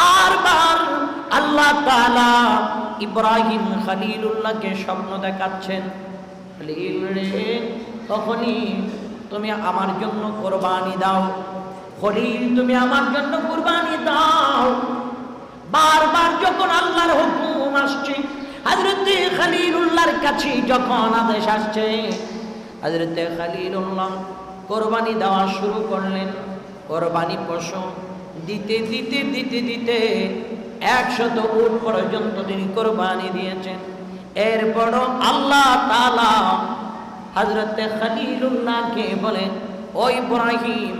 বারবার আল্লাহ তাআলা ইব্রাহিম খলিলুল্লাহকে স্বপ্ন দেখাচ্ছেন। তখনই তুমি আমার জন্য কোরবানি দাও। খলিল, তুমি আমার জন্য কোরবানি দাও। বারবার যখন আল্লাহর হুকুম আসছে, হযরতে খলিলুল্লাহর কাছে যখন আদেশ আসছে, হযরতে খলিলুল্লাহ কোরবানি দেওয়া শুরু করলেন। কোরবানি পশু দিতে দিতে দিতে দিতে একশত উট পর্যন্ত তিনি কোরবানি দিয়েছেন। এরপরও আল্লাহ তাআলা হযরতে খলিলুল্লাহকে বলেন, ও ইব্রাহিম,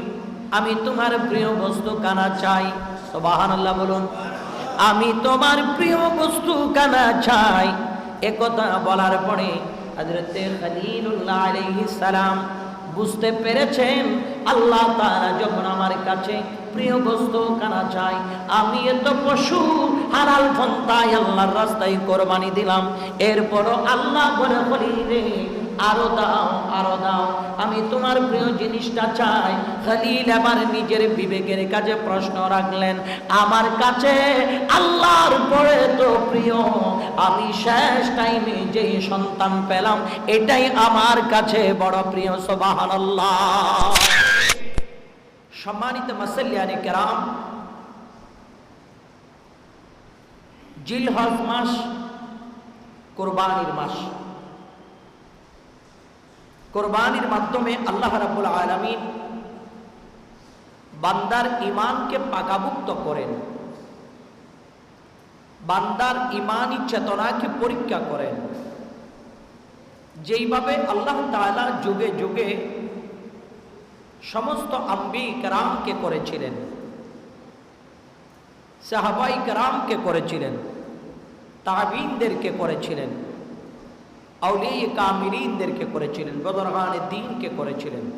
আমি তোমার প্রিয় বস্তু কানা চাই। সুবহানাল্লাহ বলুন, আমি তোমার প্রিয় বস্তু কানা চাই। একথা বলার পরে হযরতে খলিলুল্লাহ বুঝতে পেরেছেন, আল্লাহ তাআলা যখন আমার কাছে প্রিয় বস্তু কানা চাই আমি এত পশু হালাল পন্থায় আল্লাহর রাস্তায় কোরবানি দিলাম। এরপরও আল্লাহ বলে বলি রে, আরও দাও আরও দাও। আমি তোমার প্রিয় জিনিসটা চাই। খালিল আবার নিজের বিবেকের কাছে প্রশ্ন রাখলেন, আমার কাছে আল্লাহর পরে তো প্রিয়। আমি শেষ টাইমে যে সন্তান পেলাম, এটাই আমার কাছে বড় প্রিয় সোবাহান সম্মানিত মাসাল্লিয়ানি কেরাম, জিলহজ মাস, কোরবানির মাস। কোরবানির মাধ্যমে আল্লাহ রাবুল আলমিন বান্দার ইমানকে পাকাভুক্ত করেন। বান্দার ইমানি চেতনাকে পরীক্ষা করেন। যেইভাবে আল্লাহ তাআলা যুগে যুগে সমস্ত আম্বি রামকে করেছিলেন। সাহাবাই রামকে করেছিলেন। তাবিনদেরকে করেছিলেন। আউলিয়া কামিরিনদেরকে করেছিলেন। বদরগানে দিনকে করেছিলেন।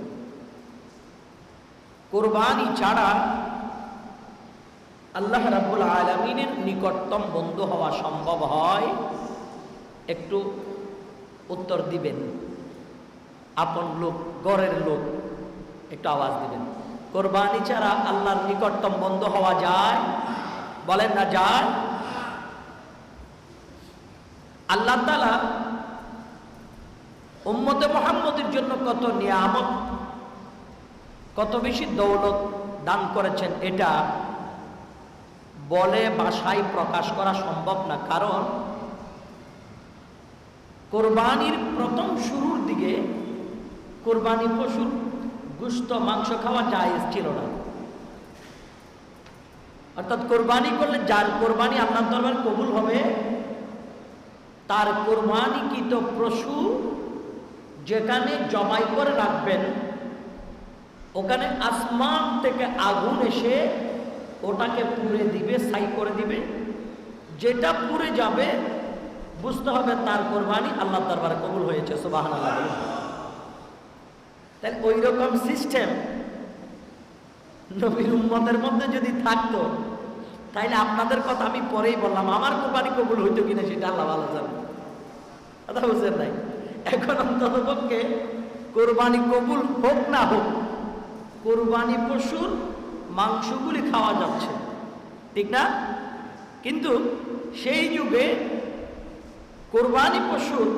কোরবানি ছাড়া আল্লাহ রাব্বুল আলমিনের নিকটতম বন্ধু হওয়া সম্ভব হয়? একটু উত্তর দিবেন। আপন লোক, গড়ের লোক। একটু আওয়াজ দিবেন। কোরবানি ছাড়া আল্লাহর নিকটতম বন্ধ হওয়া যায়? বলেন না যায়? আল্লাহ তালা উম্মতে মোহাম্মদের জন্য কত নিয়ামত, কত বেশি দৌলত দান করেছেন এটা বলে ভাষায় প্রকাশ করা সম্ভব না। কারণ কোরবানির প্রথম শুরুর দিকে, কোরবানি পশুর গুস্ত মাংস খাওয়া জায়েজ ছিল না। অর্থাৎ কোরবানি করলে যার কোরবানি আপনার দরবার কবুল হবে, তার কোরবানিকৃত পশু যেখানে জমাই করে রাখবেন, ওখানে আসমান থেকে আগুন এসে ওটাকে পুড়ে দিবে সাই করে দিবে। যেটা পুড়ে যাবে, বুঝতে হবে তার কোরবানি আল্লাহ দরবার কবুল হয়েছে সুবাহান আল্লাহ তাই ওই রকম সিস্টেম নবীর উম্মতের মধ্যে যদি থাকতো তাইলে আপনাদের কথা আমি পরেই বললাম, আমার কোরবানি কবুল হইতো কিনা সেটা আল্লাহ ভালো জানে কথা বুঝছেন নাই? এখন অন্তত পক্ষে কোরবানি কবুল হোক না হোক, কোরবানি পশুর মাংসগুলি খাওয়া যাচ্ছে, ঠিক না? কিন্তু সেই যুগে কোরবানি পশুর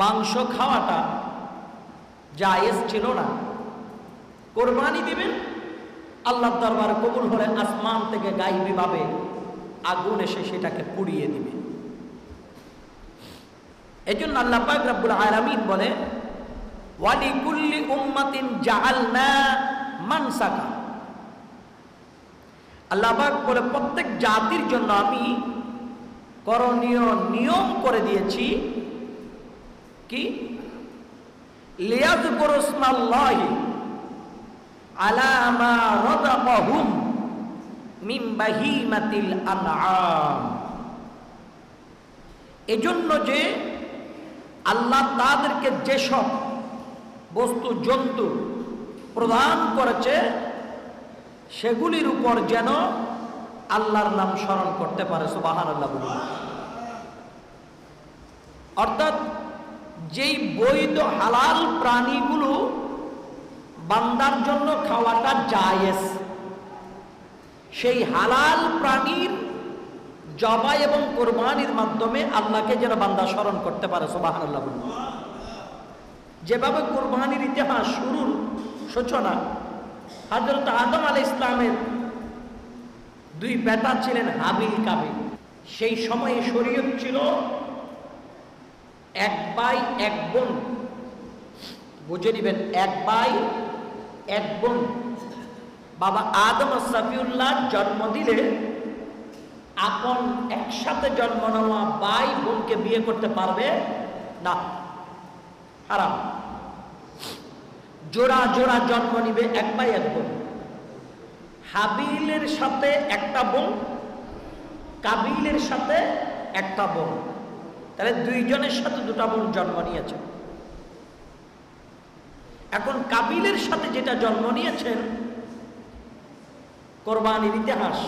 মাংস খাওয়াটা জায়েজ ছিল না। কোরবানি দিবেন আল্লাহ দরবার কবুল হলে আসমান থেকে গাইবি ভাবে আগুন এসে সেটাকে পুড়িয়ে দিবে। এই জন্য আল্লাহ পাক রাব্বুল আলামিন বলে ওয়ালি কুল্লি উম্মাতিন জাআলনা মানসাকা। আল্লাহ পাক বলে, প্রত্যেক জাতির জন্য আমি করণীয় নিয়ম করে দিয়েছি। কি? এজন্য যে আল্লাহ তাদেরকে যেসব বস্তু, জন্তু প্রদান করেছে, সেগুলির উপর যেন আল্লাহর নাম স্মরণ করতে পারে সুবাহান আল্লাহ অর্থাৎ যেই বৈধ হালাল প্রাণীগুলো বান্দার জন্য খাওয়াটা জায়েজ। সেই হালাল প্রাণীর জবাই এবং কোরবানির মাধ্যমে আল্লাহকে যেন বান্দা স্মরণ করতে পারে সোবাহ যেভাবে কোরবানির ইতিহাস শুরুর সূচনা হজরত আদম আল ইসলামের দুই বেটা ছিলেন হাবিল কাবিল। সেই সময়ে শরীয়ত ছিল এক ভাই, এক বোন। বুঝে নিবেন, এক ভাই, এক বোন। বাবা আদম সাফিউল্লাহ জন্ম দিলে আপন একসাথে জন্ম নেওয়া ভাই বোনকে বিয়ে করতে পারবে না। হারাম। জোড়া জোড়া জন্ম নিবে এক ভাই, এক বোন। হাবিলের সাথে একটা বোন, কাবিলের সাথে একটা বোন। তাহলে দুইজনের সাথে দুটা বোন জন্ম নিয়েছে। এখন কাবিলের সাথে যেটা জন্ম নিয়েছেন, কোরবানির ইতিহাস,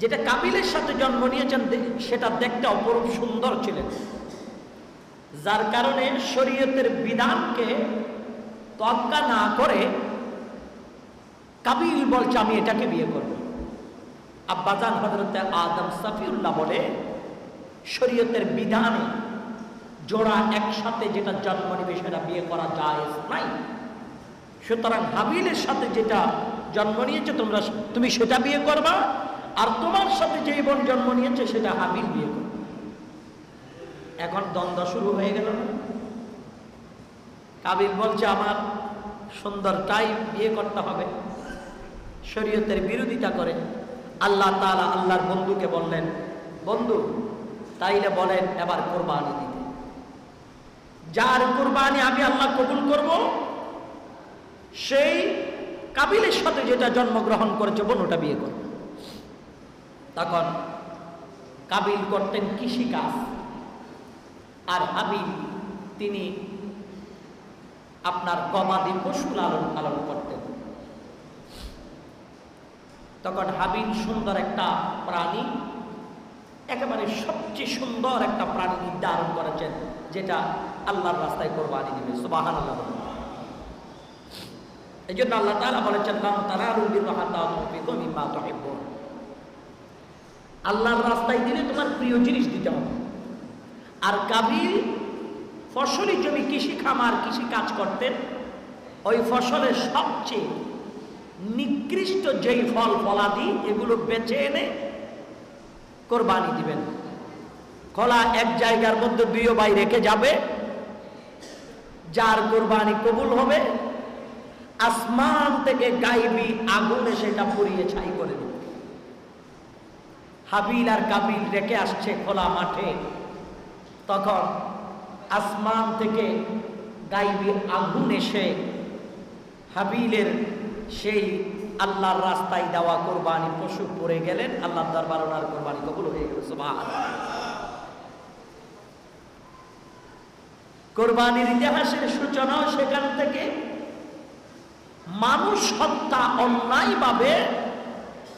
যেটা কাবিলের সাথে জন্ম নিয়েছেন, সেটা দেখতে অপরূপ সুন্দর ছিলেন। যার কারণে শরীয়তের বিধানকে তজ্ঞা না করে কাবিল বলছে, আমি এটাকে বিয়ে করব। আব্বাজান হজরত আদম সাফিউল্লাহ বলে শরীয়তের বিধানে জোড়া একসাথে যেটা জন্ম নিবে, সেটা বিয়ে করা যায় নাই। সুতরাং হাবিলের সাথে যেটা জন্ম নিয়েছে, তোমরা তুমি সেটা বিয়ে করবা, আর তোমার সাথে যে বোন জন্ম নিয়েছে, সেটা হাবিল বিয়ে করবে। এখন দ্বন্দ্ব শুরু হয়ে গেল? কাবিল বলছে, আমার সুন্দরটাই বিয়ে করতে হবে। শরীয়তের বিরোধিতা করে আল্লাহ তালা আল্লাহর বন্ধুকে বললেন, বন্ধু তাইলে বলেন, এবার কোরবানি দিতে। যার কোরবানি আমি আল্লাহ কবুল করব, সেই কাবিলের সাথে যেটা জন্মগ্রহণ করেছে বোন ওটা বিয়ে করবে। তখন কাবিল করতেন কৃষিকাজ আর হাবিল তিনি আপনার গবাদি পশু লালন পালন করতেন। তখন হাবিল সুন্দর একটা প্রাণী একেবারে সবচেয়ে সুন্দর একটা প্রাণী নির্ধারণ করেছেন, যেটা আল্লাহর রাস্তায় কোরবানি দিবে। সুবাহান আল্লাহ এই জন্য আল্লাহ তাআলা বলেছেন আল্লাহর রাস্তায় দিলে তোমার প্রিয় জিনিস দিতে হবে। আর কাবিল ফসলি জমি কৃষি খামার, কৃষি কাজ করতেন, ওই ফসলের সবচেয়ে নিকৃষ্ট যেই ফল, ফলাদি, এগুলো বেছে এনে কোরবানি দিবেন। খোলা এক জায়গার মধ্যে দুইও ভাই রেখে যাবে। যার কোরবানি কবুল হবে, আসমান থেকে গাইবি আগুনে সেটা পুড়িয়ে ছাই করে দেবে। হাবিল আর কাবিল রেখে আসছে খোলা মাঠে। তখন আসমান থেকে গাইবি আগুন এসে হাবিলের সেই আল্লাহর রাস্তায় দেওয়া কোরবানি, পশু পড়ে গেলেন আল্লাহ দরবার ওনার কোরবানি কবুল হয়ে গেল। কোরবানির ইতিহাসের সূচনাও সেখান থেকে। মানুষ হত্যা অন্যায় অন্যায়ভাবে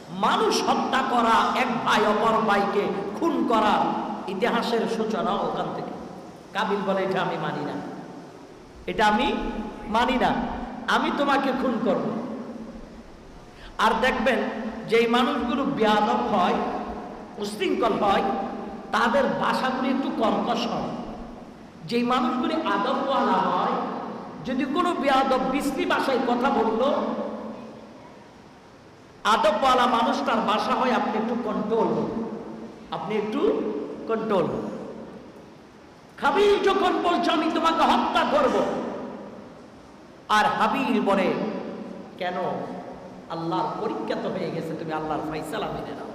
মানুষ হত্যা করা, এক ভাই অপর ভাইকে খুন করা, ইতিহাসের সূচনা ওখান থেকে। কাবিল বলে, এটা আমি মানি না। এটা আমি মানি না। আমি তোমাকে খুন করব। আর দেখবেন যেই মানুষগুলো বেয়াদব হয়, উশৃঙ্খল হয়, তাদের ভাষাগুলি একটু কর্কশ হয়। যেই মানুষগুলি আদবওয়ালা হয়, যদি কোনো বেয়াদব বিশ্রী ভাষায় কথা বলল, আদবওয়ালা মানুষটার বাসা হয় আপনি একটু কন্ট্রোল আপনি একটু কন্ট্রোল হাবিল যখন বলছে, আমি তোমাকে হত্যা করব। আর হাবিল বলে, কেন? আল্লাহর পরীক্ষা তো হয়ে গেছে, তুমি আল্লাহর ফাইসালা মেনে নাও।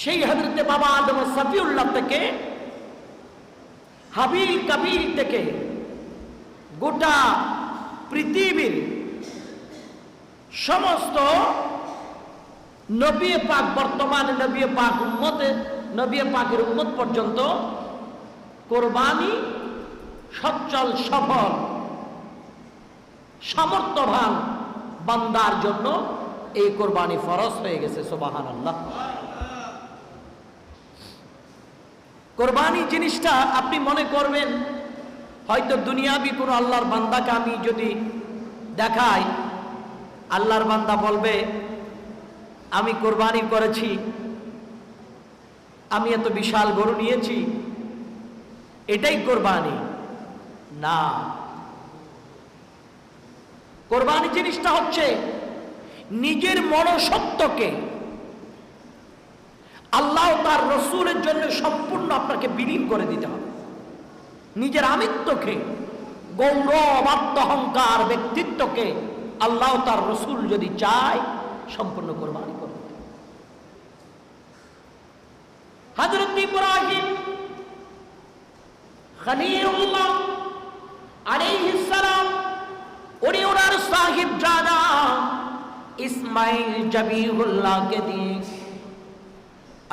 সেই হাজরতে বাবা আদম সাফিউল্লাহ থেকে, হাবিল কাবিল থেকে গোটা পৃথিবীর সমস্ত নবী পাক, বর্তমানে নবী পাক উম্মতে, নবী পাকের উম্মত পর্যন্ত কোরবানি সচ্ছল সফল সামর্থ্যবান বান্দার জন্য এই কোরবানি ফরজ হয়ে গেছে সোবাহান আল্লাহ কোরবানি জিনিসটা আপনি মনে করবেন, হয়তো দুনিয়াবি কোনো আল্লাহর বান্দাকে আমি যদি দেখাই, আল্লাহর বান্দা বলবে, আমি কোরবানি করেছি, আমি এত বিশাল গরু নিয়েছি, এটাই কোরবানি। না। কোরবানি জিনিসটা হচ্ছে নিজের মনসত্বকে আল্লাহ তার রসুলের জন্য সম্পূর্ণ আপনাকে বিলীন করে দিতে হবে। নিজের আমিত্বকে, গৌরব, আত্মহংকার, ব্যক্তিত্বকে আল্লাহ তার রসুল যদি চায়, সম্পূর্ণ কোরবানি করবে হজরত ইব্রাহিম খলিলুল্লাহ আলাইহিস সালাম উনি ওনার সাহিব জাদা ইসমাইল জবিহুল্লাহকে দিয়ে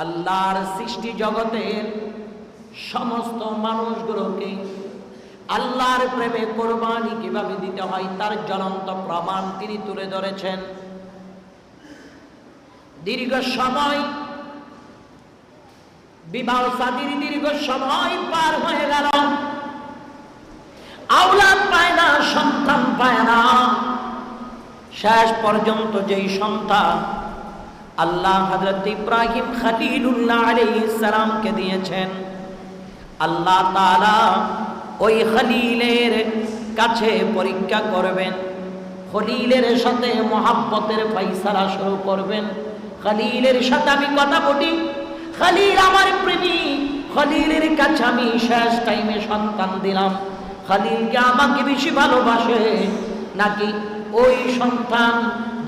আল্লাহর সৃষ্টি জগতের সমস্ত মানুষগুলোকে আল্লাহর প্রেমে কোরবানি কীভাবে দিতে হয় তার জ্বলন্ত প্রমাণ তিনি তুলে ধরেছেন। দীর্ঘ সময় বিবাহ সাদির দীর্ঘ সময় পার হয়ে গেল। না সন্তান পায় না। শেষ পর্যন্ত যেই সন্তান আল্লাহ হজরত ইব্রাহিম খালিলুল্লাহ আলাইহিস দিয়েছেন, আল্লাহ তালা ওই খলিলের কাছে পরীক্ষা করবেন, খলিলের সাথে মহাব্বতের ফয়সালা শুরু করবেন। খলিলের সাথে আমি কথা বলি, খলিল আমার প্রেমী, খলিলের কাছে আমি শেষ টাইমে সন্তান দিলাম। খলিলকে আমাকে বেশি ভালোবাসে। নাকি ওই সন্তান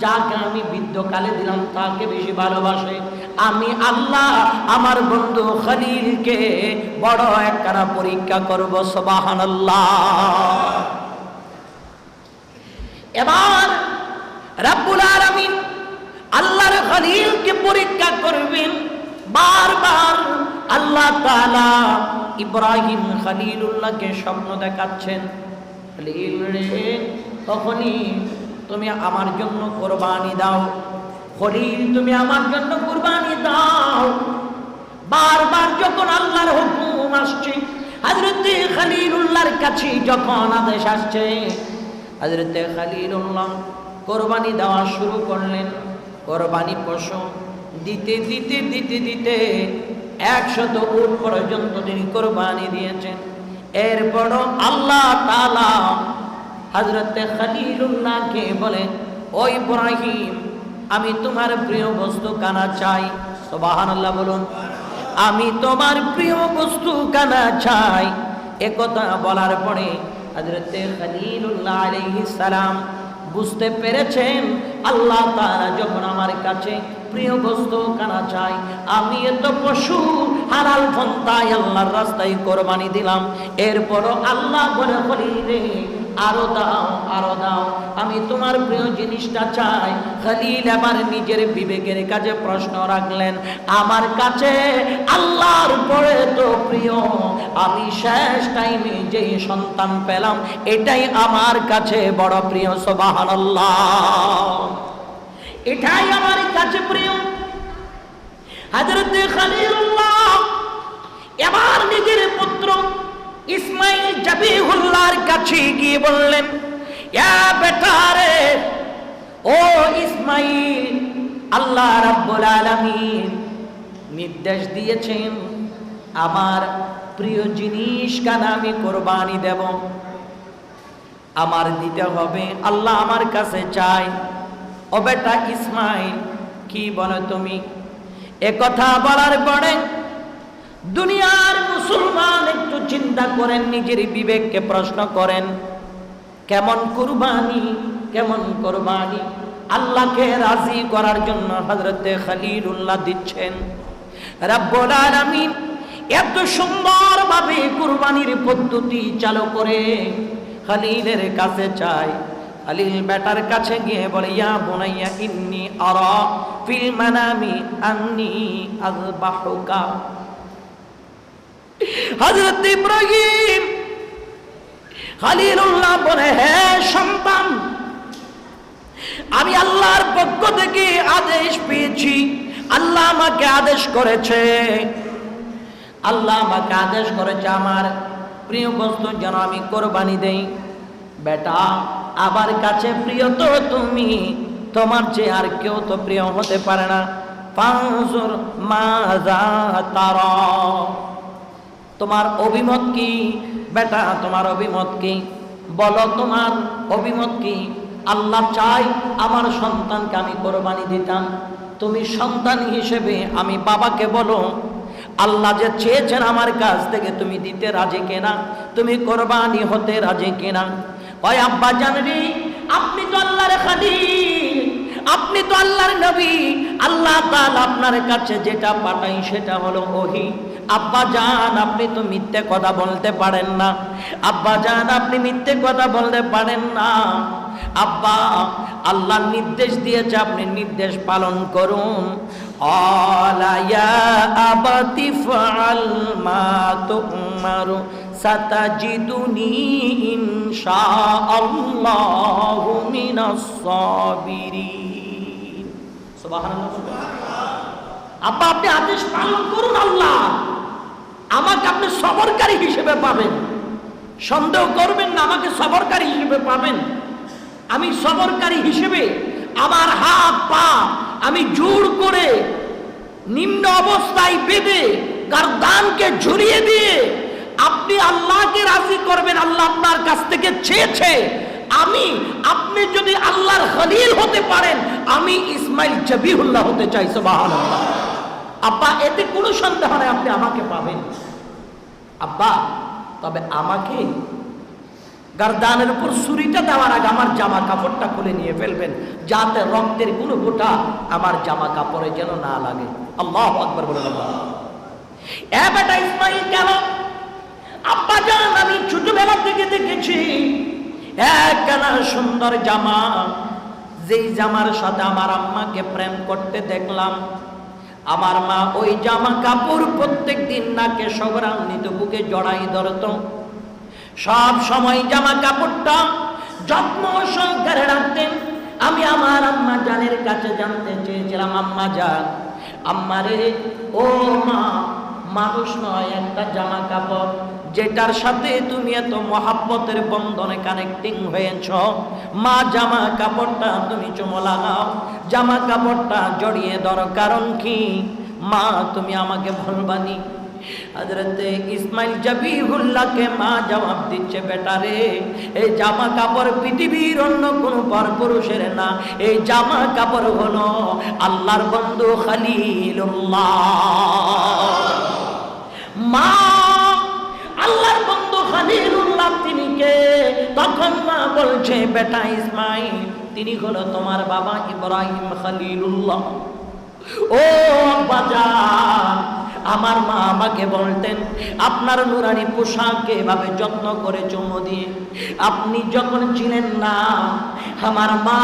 যাকে আমি বৃদ্ধকালে দিলাম, তাকে বেশি ভালোবাসে? আমি আল্লাহ আমার বন্ধু খলিলকে বড় একখানা পরীক্ষা করব সবাহান এবার রাব্বুল আলামিন আল্লাহর খলিলকে পরীক্ষা করবেন, বারবার আল্লাহ তাআলা ইব্রাহিম খলিলুল্লাহকে স্বপ্ন দেখাচ্ছেন। তখনই তুমি আমার জন্য কোরবানি দাও। খলিল, তুমি আমার জন্য কোরবানি দাও। বারবার যখন আল্লাহর হুকুম আসছে, হযরতে খলিলুল্লাহর কাছে যখন আদেশ আসছে, হযরতে খলিলুল্লাহ কোরবানি দেওয়া শুরু করলেন। কোরবানি পশু দিতে দিতে দিতে দিতে একশত উট পর্যন্ত তিনি কোরবানি দিয়েছেন। এরপর আল্লাহ হজরতে খালিলুল্লাহকে বলে, ও ইব্রাহিম, আমি তোমার প্রিয় বস্তু কানা চাই। সোবাহান আল্লাহ বলুন, আমি তোমার প্রিয় বস্তু কানা চাই একথা বলার পরে হজরতে খালিলুল্লাহ আলাইহিস সালাম বুঝতে পেরেছেন আল্লাহ তারা যখন আমার কাছে প্রিয় বস্তু কানা চাই, আমি এত পশু হারাল ফন্তায় আল্লাহর রাস্তায় কোরবানি দিলাম। এরপরও আল্লাহ বলে বলি রে আরও দাও আরও দাও। আমি তোমার প্রিয় জিনিসটা চাই। খালিল এবার নিজের বিবেকের কাছে প্রশ্ন রাখলেন, আমার কাছে আল্লাহর পরে তো প্রিয়। আমি শেষ টাইমে যেই সন্তান পেলাম, এটাই আমার কাছে বড় প্রিয় সোবাহান এটাই আমার কাছে প্রিয়। হাজরত খালিলুল্লাহ এবার নিজের পুত্র ইসমাইল জাবিহুল্লাহর কাছে গিয়ে বললেন, ইয়া বেটা রে ও ইসমাইল, আল্লাহ রাব্বুল আলামিন নির্দেশ দিয়েছেন, আমার প্রিয় জিনিস কানা আমি কোরবানি দেব। আমার দিতে হবে, আল্লাহ আমার কাছে চাই ও বেটা ইসমাইল, কি বলো তুমি? কথা বলার পরে দুনিয়ার মুসলমান একটু চিন্তা করেন, নিজের বিবেককে প্রশ্ন করেন, কেমন কুরবানি, কেমন কোরবানি? আল্লাহকে রাজি করার জন্য হজরতে খালিলুল্লাহ দিচ্ছেন, রাব্বুল আলামিন, এত সুন্দরভাবে কুরবানির পদ্ধতি চালু করে খালিলের কাছে চায় খালিল বেটার কাছে গিয়ে বলে, ইয়া বুনাইয়া, ইন্নি আরা ফিল মানামি আন্নি আযবাহুকা। হযরত ইব্রাহিম খালিলুল্লাহ বলে, হে সন্তান, আমি আল্লাহর পক্ষ থেকে আদেশ পেয়েছি। আল্লাহ আমাকে আদেশ করেছে। আল্লাহ আমাকে আদেশ করেছে, আমার প্রিয় বস্তু যেন আমি কোরবানি দেই। বেটা আবার কাছে প্রিয় তো তুমি, তোমার যে আর কেউ তো প্রিয় হতে পারে না। ফাঁসুর মাজা তারা তোমার অভিমত কি? বেটা, তোমার অভিমত কি? বলো, তোমার অভিমত কি? আল্লাহ চাই আমার সন্তানকে আমি কোরবানি দিতাম। তুমি সন্তান হিসেবে আমি বাবাকে বলো, আল্লাহ যে চেয়েছেন আমার কাছ থেকে তুমি দিতে রাজি কেনা? তুমি কোরবানি হতে রাজি কেনা? ওই আব্বা জানবি আপনি তো আল্লাহর খালিল আপনি তো আল্লাহর নবী। আল্লাহ তাআলা আপনার কাছে যেটা পাঠাই সেটা হলো ওহি। আব্বা জান, আপনি তো মিথ্যে কথা বলতে পারেন না। আব্বা জান, আপনি মিথ্যে কথা বলতে পারেন না। আব্বা, আল্লাহ নির্দেশ দিয়েছে, আপনি নির্দেশ পালন করুন। আব্বা, আপনি আদেশ পালন করুন আল্লাহ। আমাকে আপনি সবরকারী হিসেবে পাবেন। সন্দেহ করবেন না, আমাকে সবরকারী হিসেবে পাবেন। আমি সবরকারী হিসেবে আমার হাত, পা, আমি জোর করে নিম্ন অবস্থায় বেঁধে গারদানকে ঝুলিয়ে দিয়ে আপনি আল্লাহকে রাজি করবেন, আল্লাহ আপনার কাছ থেকে চেয়েছে। আমি, আপনি যদি আল্লাহর খলিল হতে পারেন, আমি ইসমাইল জবিহুল্লাহ হতে চাই, সুবহানাল্লাহ। আব্বা এতে কোনো সন্দেহ নেই, আপনি আমাকে পাবেন। আব্বা, তবে আমাকে গার্দানের উপর ছুরিটা দেওয়ার আগে আমার জামা কাপড়টা খুলে নিয়ে ফেলবেন, যাতে রক্তের কোনো গোটা আমার জামা কাপড়ে যেন না লাগে। আল্লাহ আকবর বলে ইসমাইল আব্বা জান, আমি ছোটবেলা থেকে দেখেছি একখানা সুন্দর জামা, যেই জামার সাথে আমার আম্মাকে প্রেম করতে দেখলাম আমার মা ওই জামা কাপড় প্রত্যেক দিন নাকে সগরান্বিত বুকে জড়াই ধরত। সব সময় জামা কাপড়টা যত্ন সহকারে রাখতেন। আমি আমার আম্মা জানের কাছে জানতে চেয়েছিলাম, আম্মা জান আম্মারে ও মা, মানুষ নয় একটা জামা কাপড়। যেটার সাথে তুমি এত মহাব্বতের বন্ধনে কানেক্টিং হয়েছ? মা জামা কাপড়টা তুমি চুমো জামা কাপড়টা জড়িয়ে ধরো, কারণ কি? মা, তুমি আমাকে ভুলবানি। হজরতে ইসমাইল জবিহুল্লাহকে মা জবাব দিচ্ছে বেটারে এই জামা কাপড় পৃথিবীর অন্য কোন পরপুরুষের না। এই জামা কাপড় হলো আল্লাহর বন্ধু খালিলুল্লাহ। মা আল্লাহর বন্ধু খালিলুল্লাহ তিনি কে? তখন মা বলছে, বেটা ইসমাইল, তিনি হলো তোমার বাবা ইব্রাহিম খালিলুল্লাহ। ও বাজার আমার মা আমাকে বলতেন, আপনার নুরানি পোশাককে এভাবে যত্ন করে চুমো দিয়ে। আপনি যখন ছিলেন না, আমার মা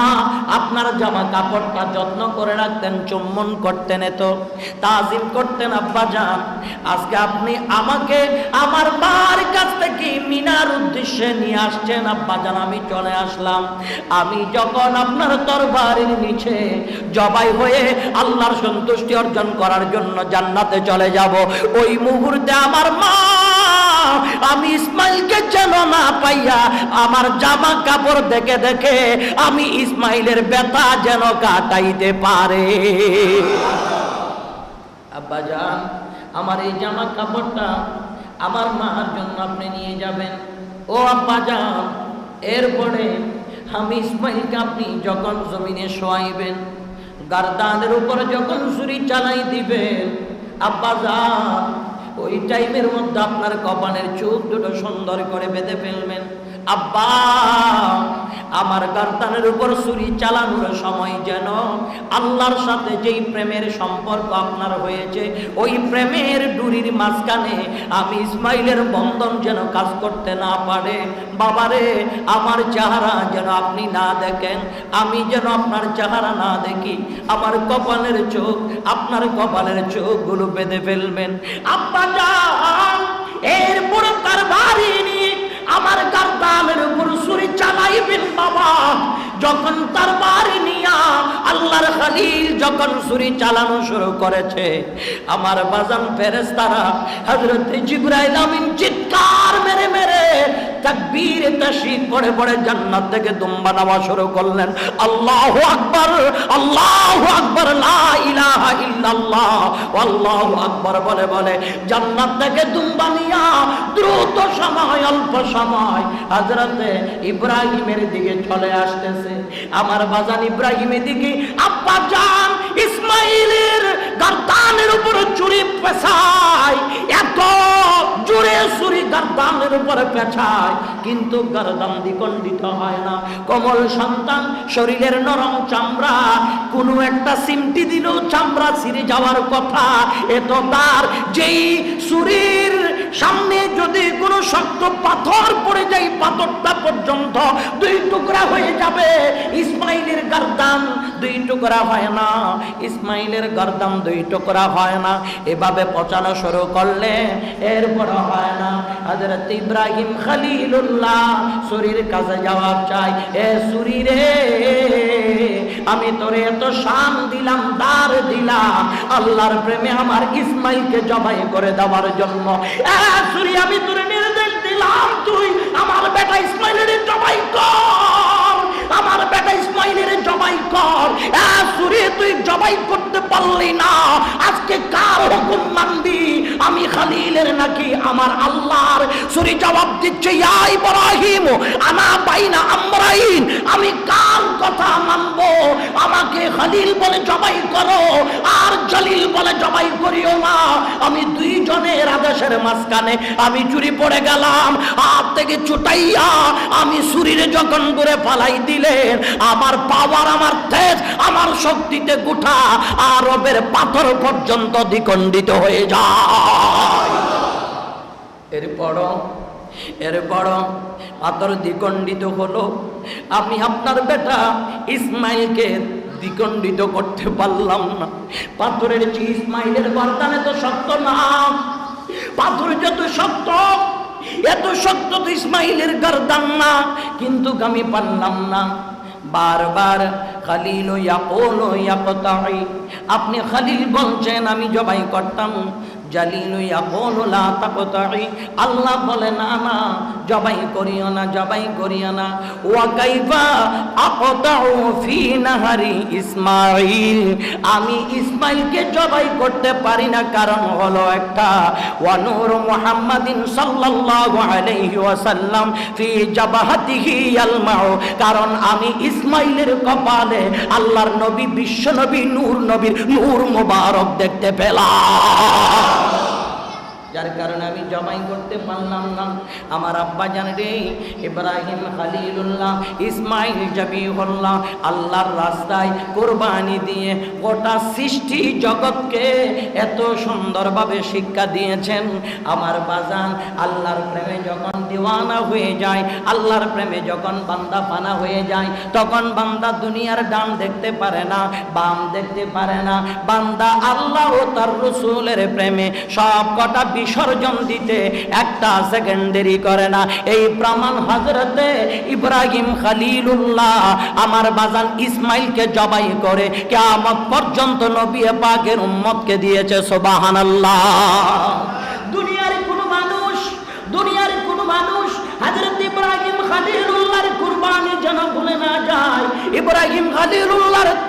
আপনার জামা কাপড়টা যত্ন করে রাখতেন, চুম্বন করতেন এত, তাজিম করতেন, আব্বা যান, আজকে আপনি আমাকে, আমার মার কাছ থেকে মিনার উদ্দেশ্যে নিয়ে আসছেন, আব্বা যান, আমি চলে আসলাম। আমি যখন আপনার তরবারির নিচে জবাই হয়ে আল্লাহর সন্তুষ্টি অর্জন করার জন্য জান্নাতে চলে যাব। ওই মুহূর্তে আমার মা, আমি ইসমাইলকে যেন না পাইয়া আমার জামা কাপড় দেখে দেখে আমি ইসমাইলের ব্যথা যেন কাটাইতে পারে। আব্বা যান, আমার এই জামা কাপড়টা আমার মার জন্য আপনি নিয়ে যাবেন। ও আব্বা যান, এরপরে আমি ইসমাইলকে আপনি যখন জমিনে শোয়াইবেন, গারদানের উপর যখন ছুরি চালাই দিবেন আব্বা যান ওই টাইমের মধ্যে আপনার কপালের চোখ দুটো সুন্দর করে বেঁধে ফেলবেন। আব্বা, আমার গার্দানের উপর ছুরি চালানোর সময় যেন আল্লাহর সাথে যেই প্রেমের সম্পর্ক আপনার হয়েছে, ওই প্রেমের ডুরির মাঝখানে আমি ইসমাইলের বন্ধন যেন কাজ করতে না পারে। বাবারে, আমার চেহারা যেন আপনি না দেখেন, আমি যেন আপনার চেহারা না দেখি, আমার কপালের চোখ, আপনার কপালের চোখগুলো বেঁধে ফেলবেন। আব্বা যান, এরপরে তার বাড়ি আমার গার্দানের উপর ছুরি চালাইবেন বাবা। যখন তার বাড়ি নিয়া আল্লাহর খালিল যখন ছুরি চালানো শুরু করেছে, আমার বাজান ফেরেস্তারা হযরত জিবরাইল আমিন চিৎকার মেরে মেরে তাকবীর পড়ে পড়ে জান্নাত থেকে দুম্বা নামা শুরু করলেন। আল্লাহু আকবার আল্লাহু আকবার, লা ইলাহা ইল্লাল্লাহ, আল্লাহু আকবার বলে বলে জান্নাত থেকে দুম্বা নিয়া দ্রুত সময়, অল্প সময় হযরতে ইব্রাহিমের দিকে চলে আসতেছে। আমার বাজান ইব্রাহিমের দিকে আব্বা জান ইসমাইলের গর্দানের উপর চুরি পেছায় এত পেছায় কিন্তু গর্দান দ্বিখণ্ডিত হয় না। সন্তান, শরীরের নরম চামড়া, কোনো একটা সিমটি চামড়া ছিঁড়ে যাওয়ার কথা। এ তো তার যেই চুরির সামনে যদি কোনো শক্ত পাথর পড়ে যায়, পাথরটা পর্যন্ত দুই টুকরা হয়ে যাবে। ইসমাইলের গর্দান দুই টুকরা হয় না। ইসমাইলের গর্দান দুই টুকরা হয় না। এভাবে পচানো শুরু করলে এরপর হয় না। হযরত ইব্রাহিম খলিলুল্লাহ সুরির কাছে জবাব চাই এ সুরি রে, আমি তোরে এত শান দিলাম, দার দিলাম, আল্লাহর প্রেমে আমার ইসমাইলকে জবাই করে দেওয়ার জন্য। সুরি আমি তোরে নির্দেশ দিলাম, তুই আমার বেটা ইসমাইলের জবাই কর। আমার বেটা ইসমাইলের জবাই কর। তুই জবাই করতে পারলি না। আজকে কার হুকুম মানবি? আমি খালিলের নাকি আমার আল্লাহর সুরি জবাব দিচ্ছে, ইয়া ইব্রাহিম, আনা বাইনা আমরাইন, আমি কার কথা মানবো? আমাকে খালিল বলে জবাই করো, আর জলিল বলে জবাই করিও না। আমি দুইজনের আদেশের মাঝখানে আমি চুরি পড়ে গেলাম, হাত থেকে ছুটাইয়া আমি সুরিরে যখন করে ফালাই দিলেন, আমার পাওয়ার, আমার তেজ, আমার শক্তিতে গুঠা আরবের পাথর পর্যন্ত দ্বিখণ্ডিত হয়ে যায়। এরপরও এরপরও পাথর দ্বিখণ্ডিত হলো। আমি আপনার বেটা ইসমাইলকে দ্বিখণ্ডিত করতে পারলাম না। পাথরের চেয়ে ইসমাইলের বরদানে তো শক্ত না। পাথর যত শক্ত, এত শক্ত তো ইসমাইলের গর্দান না। কিন্তু আমি পারলাম না। বারবার খালিল ইয়াকুল ইয়াকতাই আপনি খালিল বলছেন, আমি জবাই করতাম। আল্লাহ বলে, না না, জবাই করিও না, জবাই করিও না। ওয়া কাইফা আকতাউ ফি নাহারি ইসমাইল আমি ইসমাইলকে জবাই করতে পারি না, কারণ হলো একটা, ওয়া নূর মুহাম্মাদিন সাল্লাল্লাহু আলাইহি ওয়াসাল্লাম ফি জাবাহাতিহি ইয়ালমাউ। কারণ আমি ইসমাইলের কপালে আল্লাহর নবী, বিশ্ব নবী, নূর নবীর নূর মোবারক দেখতে পেলাম। যার কারণে আমি জবাই করতে পারলাম না। আমার আব্বা জান রে, ইব্রাহিম খালিলুল্লাহ, ইসমাইল জবিহুল্লাহ, আল্লাহর রাস্তায় কোরবানি দিয়ে গোটা সৃষ্টি জগৎকে এত সুন্দরভাবে শিক্ষা দিয়েছেন। আমার বাজান আল্লাহর প্রেমে যখন দিওয়ানা হয়ে যায়, আল্লাহর প্রেমে যখন বান্দা পানা হয়ে যায়, তখন বান্দা দুনিয়ার ডান দেখতে পারে না, বাম দেখতে পারে না। বান্দা আল্লাহ ও তার রসুলের প্রেমে সব কটা বিসর্জন দিতে একটা সেকেন্ড দেরি করে না। এই প্রমাণ হজরতে ইব্রাহিম খালিলুল্লাহ আমার বাজান ইসমাইলকে জবাই করে কেমন পর্যন্ত নবী পাকের উম্মতকে দিয়েছে সোবাহান দুনিয়ার কোন মানুষ দুনিয়ার কোন মানুষ হজরত ইব্রাহিম খালিলুল্লাহর কুরবানি যেন না যায়। ইব্রাহিম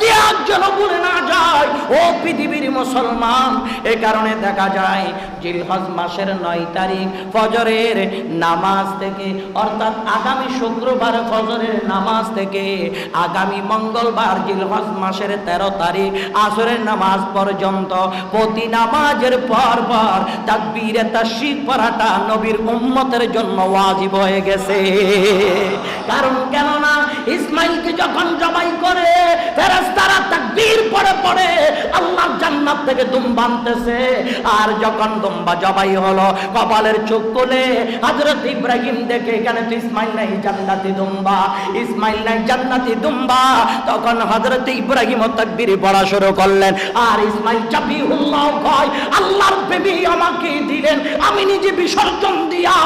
ত্যাগ যেন ভুলে না যায়। ও পৃথিবীর মুসলমান, এ কারণে দেখা যায় জিলহজ মাসের নয় তারিখ ফজরের নামাজ থেকে, অর্থাৎ আগামী শুক্রবার ফজরের নামাজ থেকে, আগামী মঙ্গলবার জিলহজ মাসের তেরো তারিখ আসরের নামাজ পর্যন্ত প্রতি নামাজের পর পর তাকবীরে তাশরিক পড়াটা নবীর উম্মতের জন্য ওয়াজিব হয়ে গেছে। কারণ কেননা ইসমাইলকে যখন জবাই করে, ফেরেশতারা তাকবীর পড়ে পড়ে আল্লাহ জান্নাত থেকে দুম্বা আনতেছে আর যখন দুম্বা জবাই হলো, কপালের চোখ কোলে হযরত ইব্রাহিম দেখে, এখানে তো ইসমাইল নাই, জান্নাতি দুম্বা। ইসমাইল নাই, জান্নাতি দুম্বা। তখন হযরত ইব্রাহিম তাকবীর পড়া শুরু করলেন। আর ইসমাইল চাপিহুল্লাহ কয়, আল্লাহর প্রেমী আমাকে দিলেন, আমি নিজে বিসর্জন দিয়া,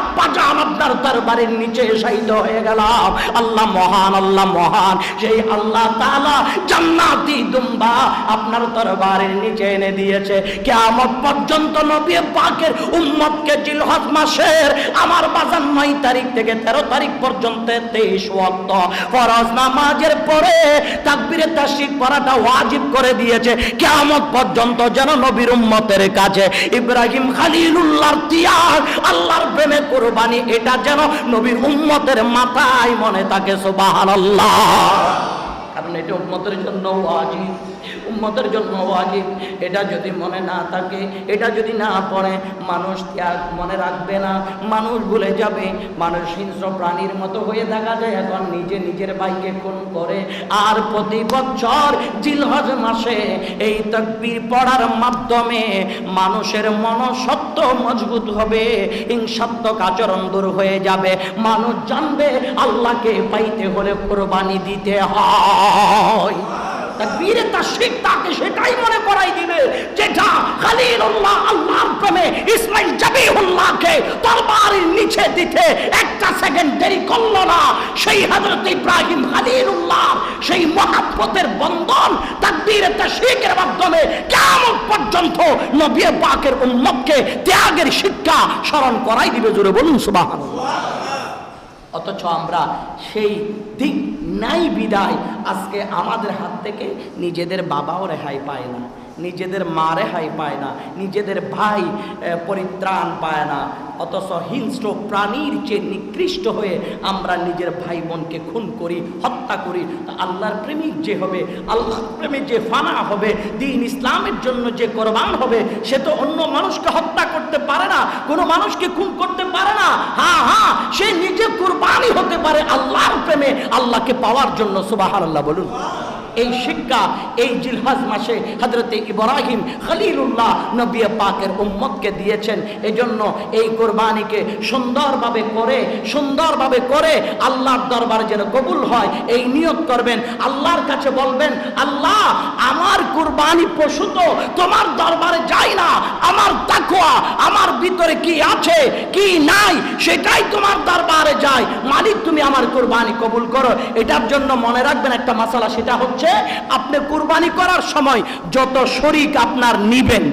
আব্বা জান আপনার দরবারের নিচে শাহিদ হয়ে গেলাম। আল্লাহ মহান আল্লাহ মহান। সেই আল্লাহ তাআলা জান্নাতি দুম্বা আপনার দরবারের নিচে এনে দিয়েছে। কিয়ামত পর্যন্ত নবী পাকের উম্মতকে জিলহজ মাসের আমার বাজার নয় তারিখ থেকে তেরো তারিখ পর্যন্ত তেইশ ওয়াক্ত ফরজ নামাজের পরে তাকবীরে তাশরিক পড়াটা ওয়াজিব করে দিয়েছে। কিয়ামত পর্যন্ত যেন নবীর উম্মতের কাছে ইব্রাহিম খালিলুল্লাহর তিয়াগ আল্লাহর প্রেমে কোরবানি, এটা যেন নবীর উম্মতের মাথায় মনে তাকে থাকে সুবহানাল্লাহ। কারণ এটা উন্মতের জন্য ওয়াজিব। উম্মতের জন্য ওয়াজিব এটা যদি মনে না থাকে, এটা যদি না পড়ে, মানুষ ত্যাগ মনে রাখবে না। মানুষ ভুলে যাবে। মানুষ হিংস্র প্রাণীর মতো হয়ে দেখা যায়। এখন নিজে নিজের ভাইকে খুন করে। আর প্রতি বছর জিলহজ মাসে এই তকবীর পড়ার মাধ্যমে মানুষের মনসত্ব মজবুত হবে। হিংসাত্মক আচরণ দূর হয়ে যাবে। মানুষ জানবে, আল্লাহকে পাইতে হলে কোরবানি দিতে হয়। তাকবীরে তাশরিক তাকে সেটাই মনে করাই দিবে যেটা খালিলুল্লাহ আল্লাহর প্রেমে ইসমাইল জাবিহুল্লাহকে তরবারির নিচে দিতে একটা সেকেন্ড দেরি করল না। সেই হযরত ইব্রাহিম খালিলুল্লাহ, সেই মহাব্বতের বন্ধন তাকবীরে তাশরিকের মাধ্যমে কিয়ামত পর্যন্ত নবী পাকের উম্মতকে ত্যাগের শিক্ষা স্মরণ করাই দিবে জোরে বলুন সুবহানাল্লাহ। অথচ আমরা সেই দিক নাই বিদায়। আজকে আমাদের হাত থেকে নিজেদের বাবাও রেহাই পায় না। নিজেদের মা রেহাই পায় না, নিজেদের ভাই পরিত্রাণ পায় না। অথচ হিংস্র প্রাণীর চেয়ে নিকৃষ্ট হয়ে আমরা নিজের ভাই বোনকে খুন করি, হত্যা করি। তা আল্লাহর প্রেমিক যে হবে, আল্লাহর প্রেমে যে ফানা হবে, দিন ইসলামের জন্য যে কোরবান হবে, সে তো অন্য মানুষকে হত্যা করতে পারে না, কোনো মানুষকে খুন করতে পারে না। হ্যাঁ হ্যাঁ সে নিজে কুরবানি হতে পারে আল্লাহর প্রেমে, আল্লাহকে পাওয়ার জন্য, সুবহানাল্লাহ, বলুন। এই শিক্ষা এই জিলহাজ মাসে হজরতে ইব্রাহিম খলিলুল্লাহ নবী পাকের উম্মতকে দিয়েছেন। এজন্য এই কোরবানিকে সুন্দরভাবে করে সুন্দরভাবে করে আল্লাহর দরবার যেন কবুল হয়, এই নিয়ত করবেন। আল্লাহর কাছে বলবেন, আল্লাহ, আমার কুরবানি পশু তো তোমার দরবারে যাই না। আমার তাকওয়া, আমার ভিতরে কি আছে, কি নাই, সেটাই তোমার দরবারে যায়। মালিক, তুমি আমার কুরবানি কবুল করো। এটার জন্য মনে রাখবেন একটা মশালা, সেটা হচ্ছে আপনি কুরবানি করার সময় যত শরিক আপনার নিবেন,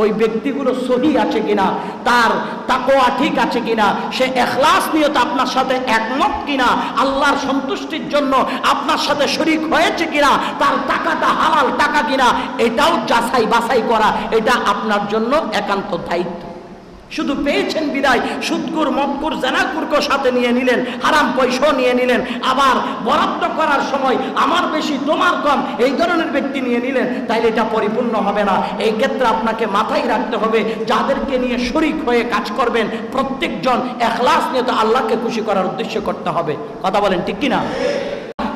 ওই ব্যক্তিগুলো সহি আছে কিনা, তার তাকোয়া ঠিক আছে কিনা, সে এখলাস নিয়ত আপনার সাথে একমত কিনা, আল্লাহর সন্তুষ্টির জন্য আপনার সাথে শরিক হয়েছে কিনা, তার টাকাটা হালাল টাকা কিনা, এটাও যাচাই বাছাই করা, এটা আপনার জন্য একান্ত দায়িত্ব। শুধু পেয়েছেন বিদায় সুদকুর মক্কুর জানাকুরকে সাথে নিয়ে নিলেন, হারাম পয়সাও নিয়ে নিলেন, আবার বরাদ্দ করার সময় আমার বেশি, তোমার কম, এই ধরনের ব্যক্তি নিয়ে নিলেন, তাইলে এটা পরিপূর্ণ হবে না। এই ক্ষেত্রে আপনাকে মাথায় রাখতে হবে, যাদেরকে নিয়ে শরিক হয়ে কাজ করবেন, প্রত্যেকজন এখলাস নিয়ে তো আল্লাহকে খুশি করার উদ্দেশ্য করতে হবে। কথা বলেন ঠিক কিনা?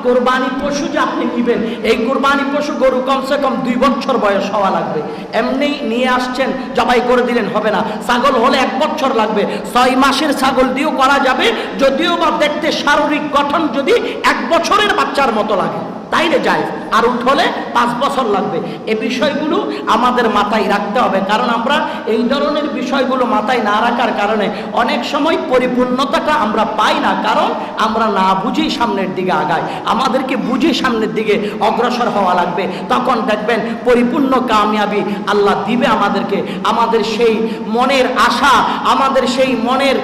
কোরবানি পশু যে আপনি নিবেন, এই কোরবানি পশু গরু কমসে কম দুই বছর বয়স হওয়া লাগবে। এমনি নিয়ে আসছেন, জবাই করে দিলেন, হবে না। ছাগল হলে এক বছর লাগবে। ছয় মাসের ছাগল দিয়েও করা যাবে, যদিও বা দেখতে শারীরিক গঠন যদি এক বছরের বাচ্চার মতো লাগে। তাইলে যায় আর উঠলে পাঁচ বছর লাগবে। এই বিষয়গুলো আমাদের মাথায় রাখতে হবে। কারণ আমরা এই ধরনের বিষয়গুলো মাথায় না রাখার কারণে অনেক সময় পরিপূর্ণতাটা আমরা পাই না। কারণ আমরা না বুঝেই সামনের দিকে আগাই। আমাদেরকে বুঝে সামনের দিকে অগ্রসর হওয়া লাগবে। তখন দেখবেন পরিপূর্ণ কামিয়াবি আল্লাহ দিবে আমাদেরকে। আমাদের সেই মনের আশা, আমাদের সেই মনের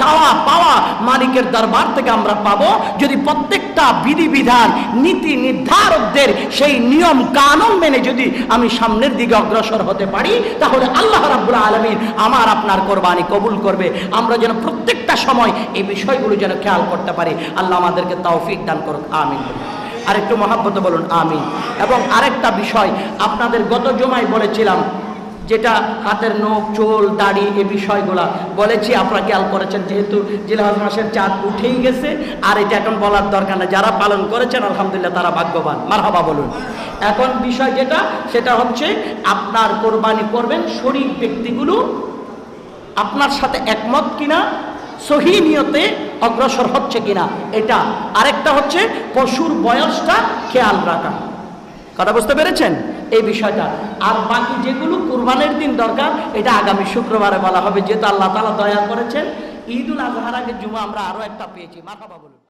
চাওয়া পাওয়া মালিকের দরবার থেকে আমরা পাবো। যদি প্রত্যেকটা বিধিবিধান, নীতি নির্ধারকদের সেই নিয়ম কানুন মেনে যদি আমি সামনের দিকে অগ্রসর হতে পারি, তাহলে আল্লাহ রাবুল আলমিন আমার আপনার কোরবানি কবুল করবে। আমরা যেন প্রত্যেকটা সময় এই বিষয়গুলো যেন খেয়াল করতে পারি। আল্লাহ আমাদেরকে তৌফিক দান করুক, আমিন। আরেকটু মহাব্বত বলুন আমি এবং আরেকটা বিষয়, আপনাদের গত জমায় বলেছিলাম যেটা হাতের নখ, চোল, দাড়ি এ বিষয়গুলা বলেছি, আপনারা খেয়াল করেছেন যেহেতু জিলহজ মাসের চাঁদ উঠেই গেছে, আর এটা এখন বলার দরকার না যারা পালন করেছেন, আলহামদুলিল্লাহ তারা ভাগ্যবান। মারহাবা বলুন। এখন বিষয় যেটা, সেটা হচ্ছে আপনার কোরবানি করবেন শরীর ব্যক্তিগুলো আপনার সাথে একমত কিনা, সহি নিয়তে অগ্রসর হচ্ছে কিনা, এটা আরেকটা হচ্ছে পশুর বয়সটা খেয়াল রাখা। কথা বুঝতে পেরেছেন? এই বিষয়টা। আর বাকি যেগুলো কুরবানের দিন দরকার, এটা আগামী শুক্রবারে বলা হবে, যেহেতু আল্লাহ তালা দয়া করেছেন। ঈদুল আজহার আগে জুমা আমরা আরও একটা পেয়েছি। মাথা বলুন।